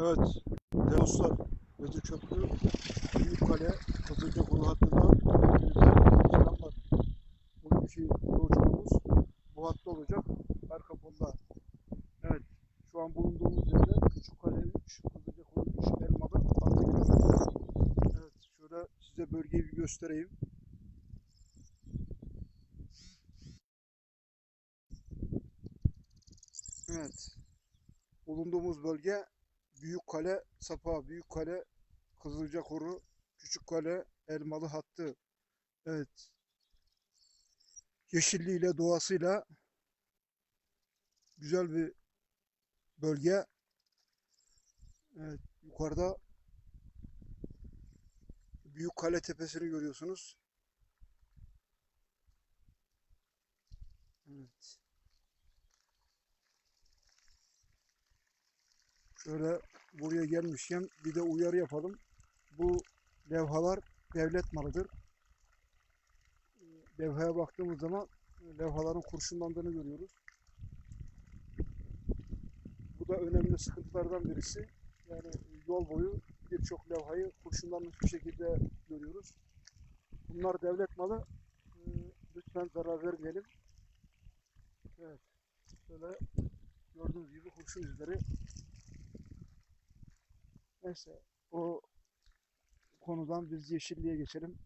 Evet, Deuslar, Vezir Köprü, Büyükkale, Kızılcakulu hattından hepinize selamlar. Bugünkü yolculuğumuz bu hatta olacak. Arka fonda. Evet, şu an bulunduğumuz yerde Küçükkale 3, Kızılcakulu 3, Elmalı, 6 kilometre. Evet, şöyle size bölgeyi bir göstereyim. Evet, bulunduğumuz bölge Büyükkale, Sapa, Büyükkale, Kızılcakoru, Küçükkale, Elmalı hattı. Evet. Yeşilliğiyle, doğasıyla güzel bir bölge. Evet, yukarıda Büyükkale Tepesi'ni görüyorsunuz. Evet. Şöyle buraya gelmişken bir de uyarı yapalım. Bu levhalar devlet malıdır. Ee, Levhaya baktığımız zaman levhaların kurşunlandığını görüyoruz. Bu da önemli sıkıntılardan birisi. Yani yol boyu birçok levhayı kurşunlanmış bir şekilde görüyoruz. Bunlar devlet malı. Ee, Lütfen zarar vermeyelim. Evet. Şöyle gördüğünüz gibi kurşun izleri Neyse o konudan biz yeşilliğe geçelim.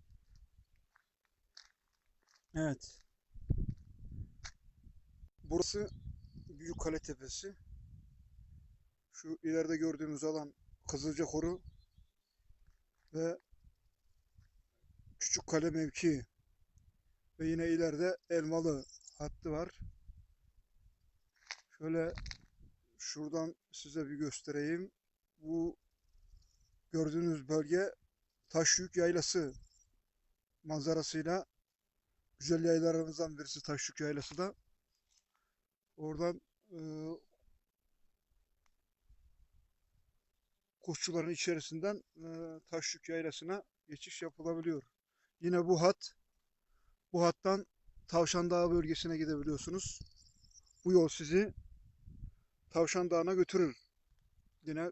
Evet. Burası Büyükkale Tepesi. Şu ileride gördüğünüz alan Kızılcakoru ve Küçükkale mevkii. Ve yine ileride Elmalı hattı var. Şöyle şuradan size bir göstereyim. Bu gördüğünüz bölge Taşyük Yaylası manzarasıyla güzel yaylalarımızdan birisi Taşyük Yaylası da. Oradan e, kuşçuların içerisinden e, Taşyük Yaylası'na geçiş yapılabiliyor. Yine bu hat bu hattan Tavşan Dağı bölgesine gidebiliyorsunuz. Bu yol sizi Tavşan Dağı'na götürür. Yine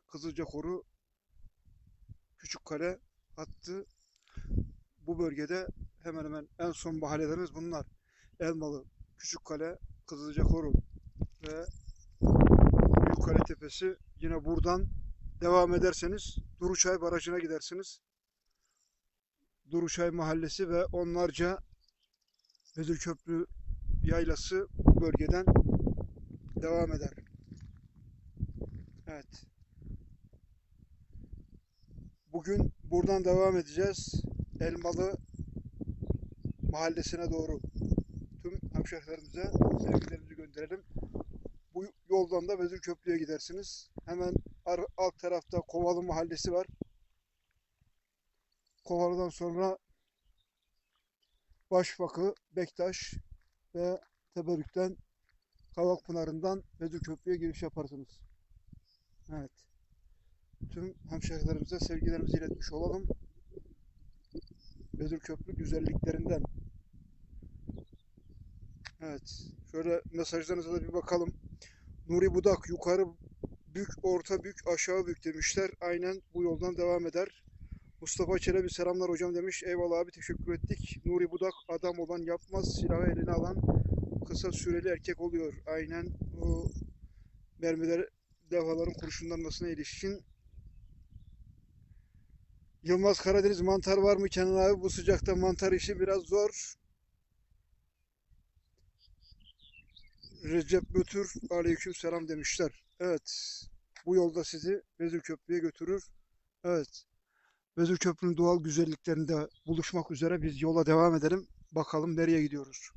Kızılcakoru Küçükkale hattı bu bölgede hemen hemen en son mahallelerimiz bunlar. Elmalı, Küçükkale, Kızılcakoru ve Büyükkale Tepesi. Yine buradan devam ederseniz Duruçay Barajı'na gidersiniz. Duruçay Mahallesi ve onlarca Vezirköprü yaylası bu bölgeden devam eder. Evet. Bugün buradan devam edeceğiz. Elmalı mahallesine doğru. Tüm hemşehrilerimize sevgilerimizi gönderelim. Bu yoldan da Vezirköprü'ye gidersiniz. Hemen alt tarafta Kovalı mahallesi var. Kovalı'dan sonra Başbakı, Bektaş ve Teberük'ten Kavakpınar'ından Vezirköprü'ye giriş yaparsınız. Evet tüm hemşehrilerimize sevgilerimizi iletmiş olalım. Bedir Köprü güzelliklerinden. Evet. Şöyle mesajlarınıza da bir bakalım. Nuri Budak yukarı büyük, orta büyük, aşağı büyük demişler. Aynen bu yoldan devam eder. Mustafa Çelebi selamlar hocam demiş. Eyvallah abi teşekkür ettik. Nuri Budak adam olan yapmaz. Silahı eline alan kısa süreli erkek oluyor. Aynen o mermiler levhaların kurşunlanmasına ilişkin Yılmaz Karadeniz mantar var mı Kenan abi? Bu sıcakta mantar işi biraz zor. Recep Mötür aleyküm selam demişler. Evet. Bu yolda sizi Vezirköprü'ye götürür. Evet. Vezirköprü'nün doğal güzelliklerinde buluşmak üzere biz yola devam edelim. Bakalım nereye gidiyoruz.